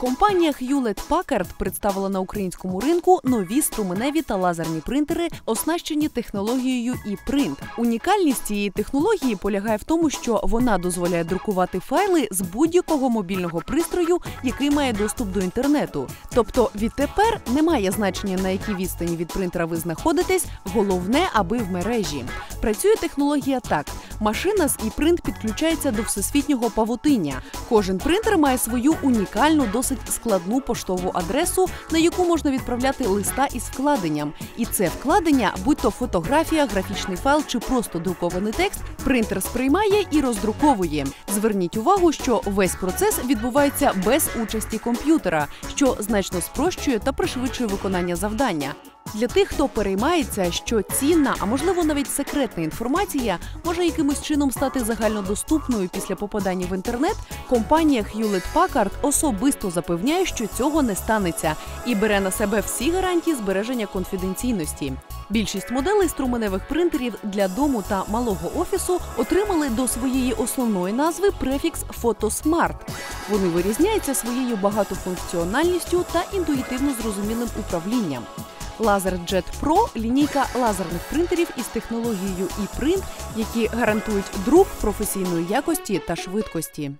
Компанія Hewlett Packard представила на українському ринку нові струменеві та лазерні принтери, оснащені технологією e-print. Унікальність цієї технології полягає в тому, що вона дозволяє друкувати файли з будь-якого мобільного пристрою, який має доступ до інтернету. Тобто відтепер немає значення на якій відстані від принтера ви знаходитесь. Головне, аби в мережі. Працює технологія так: машина з e-print підключається до всесвітнього павутиння. Кожен принтер має свою унікальну, досить складну поштову адресу, на яку можна відправляти листа із вкладенням. І це вкладення, будь то фотографія, графічний файл чи просто друкований текст, принтер сприймає і роздруковує. Зверніть увагу, що весь процес відбувається без участі комп'ютера, що значно спрощує та пришвидшує виконання завдання. Для тих, хто переймається, що цінна, а можливо навіть секретна інформація може якимось чином стати загальнодоступною після попадання в інтернет, компанія Hewlett Packard особисто запевняє, що цього не станеться, і бере на себе всі гарантії збереження конфіденційності. Більшість моделей струменевих принтерів для дому та малого офісу отримали до своєї основної назви префікс «Фотосмарт». Вони вирізняються своєю багатофункціональністю та інтуїтивно зрозумілим управлінням. LaserJet Pro – лінійка лазерних принтерів із технологією e-print, які гарантують друк професійної якості та швидкості.